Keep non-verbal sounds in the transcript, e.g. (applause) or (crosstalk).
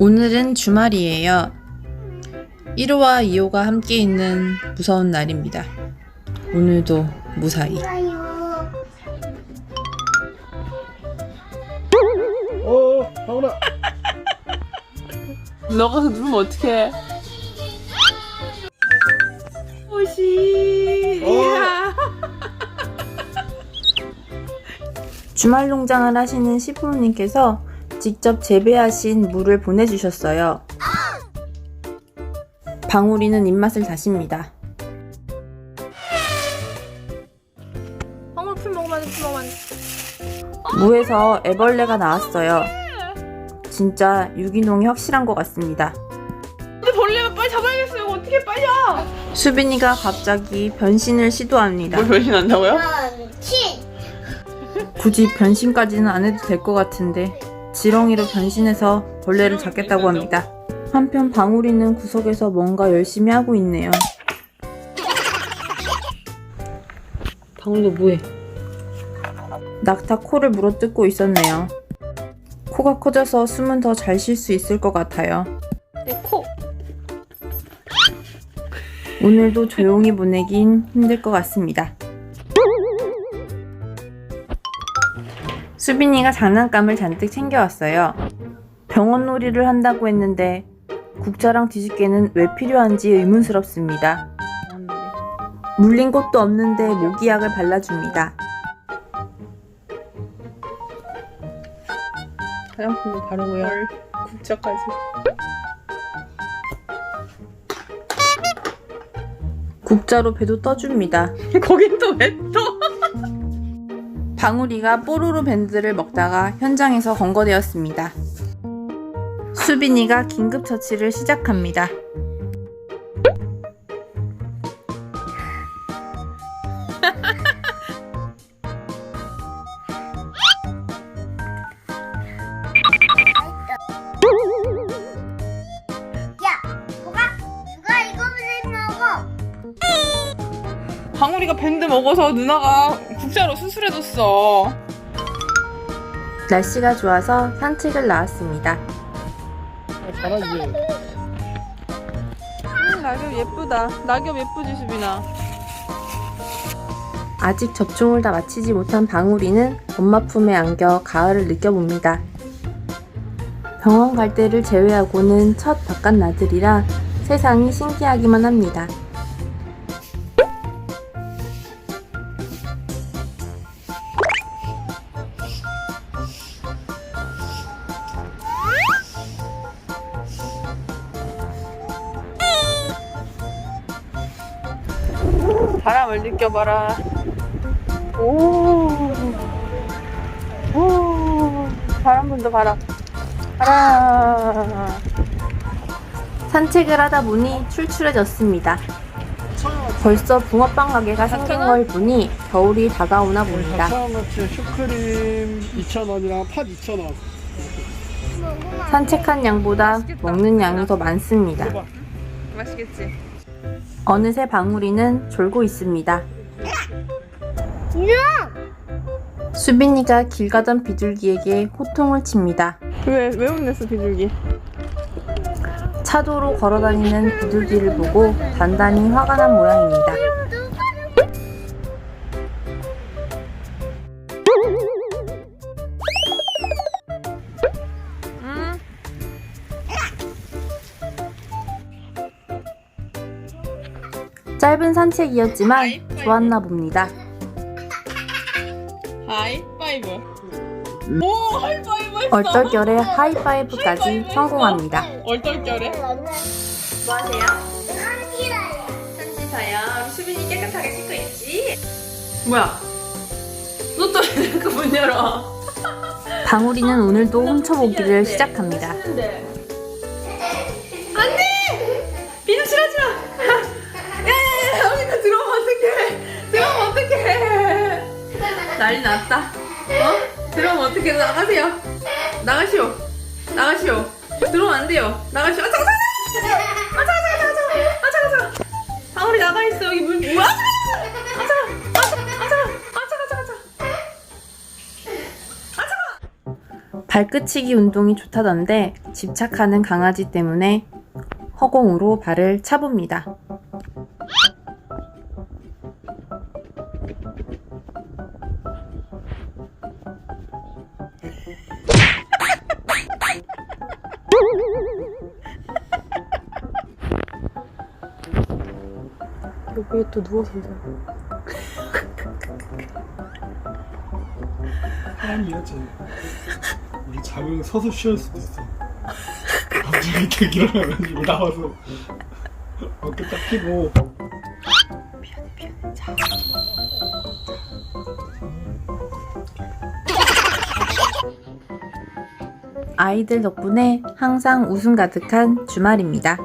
오늘은 주말이에요. 1호와 2호가 함께 있는 무서운 날입니다. 오늘도 무사히. 어, 하은아. (laughs) 너가 누르면 어떡해? 오시. 어. 주말 농장을 하시는 시부모님께서 직접 재배하신 물을 보내주셨어요. 방울이는 입맛을 다십니다. 방울 풀 먹으면 안 돼, 풀 먹으면 안 돼. 무에서 애벌레가 나왔어요. 진짜 유기농이 확실한 것 같습니다. 근데 벌레면 빨리 잡아야겠어요. 이거 어떻게 빨리 야 수빈이가 갑자기 변신을 시도합니다. 변신한다고요? 굳이 변신까지는 안 해도 될 것 같은데 지렁이로 변신해서 벌레를 잡겠다고 합니다. 한편 방울이는 구석에서 뭔가 열심히 하고 있네요. 방울도 뭐해? 낙타 코를 물어뜯고 있었네요. 코가 커져서 숨은 더 잘 쉴 수 있을 것 같아요. 내 코. 오늘도 조용히 보내긴 힘들 것 같습니다. 수빈이가 장난감을 잔뜩 챙겨왔어요. 병원 놀이를 한다고 했는데 국자랑 뒤집개는 왜 필요한지 의문스럽습니다. 물린 것도 없는데 모기약을 발라줍니다. 화장품도 바르고요. 국자까지. 국자로 배도 떠줍니다. (laughs) 거긴 또왜 또? 방울이가 뽀로로 밴드를 먹다가 현장에서 검거되었습니다. 수빈이가 긴급 처치를 시작합니다. 방울이가 밴드 먹어서 누나가 국자로 수술해줬어. 날씨가 좋아서 산책을 나왔습니다. 잘하지. 음, 낙엽 예쁘다. 낙엽 예쁘지 수빈아. 아직 접종을 다 마치지 못한 방울이는 엄마 품에 안겨 가을을 느껴봅니다. 병원 갈 때를 제외하고는 첫 바깥 나들이라 세상이 신기하기만 합니다. 바람을 느껴봐라. 오. 오. 바람 분다 바람. 바람. 산책을 하다 보니 출출해졌습니다. 벌써 붕어빵 가게가 생긴 걸 보니 겨울이 다가오나 봅니다. 4,000원어치 슈크림 2,000원이랑 팥 2,000원. 산책한 양보다 먹는 양이 더 많습니다. 맛있겠지? 어느새 방울이는 졸고 있습니다. 수빈이가 길 가던 비둘기에게 호통을 칩니다. 왜, 왜 혼냈어, 비둘기? 차도로 걸어다니는 비둘기를 보고 단단히 화가 난 모양입니다. 짧은 산책이었지만 좋았나 봅니다. 하이파이브. 오, 하이파이브 했어. 얼떨결에 하이파이브까지 성공합니다. 얼떨결에? 뭐 하세요? 편집하여 우리 수빈이 깨끗하게 씻고 있지? 뭐야? 너또왜 이렇게 문 열어? 방울이는 오늘도 훔쳐보기를 시작합니다. 난리 났다. 어? 들어오면 어떡해! 나가세요! 나가시오! 나가시오! 들어오면 안 돼요! 나가시오! 아, 잠깐, 잠깐! 아, 잠깐, 잠깐, 잠깐! 아, 잠깐, 잠깐! 방울이 나가 있어! 여기 문, 뭐야? 아, 잠깐! 아, 잠깐! 아, 잠깐! 아, 잠깐! 아, 잠깐, 잠깐, 잠깐! 발끝치기 운동이 좋다던데 집착하는 강아지 때문에 허공으로 발을 차봅니다. 여기에 또 누워서 자요. 사람이야 쟤 우리 잠을 서서 쉬할 수도 있어. 갑자기 딱 일어나가지고 나와서 어깨 딱 피고. 아이들 덕분에 항상 웃음 가득한 주말입니다.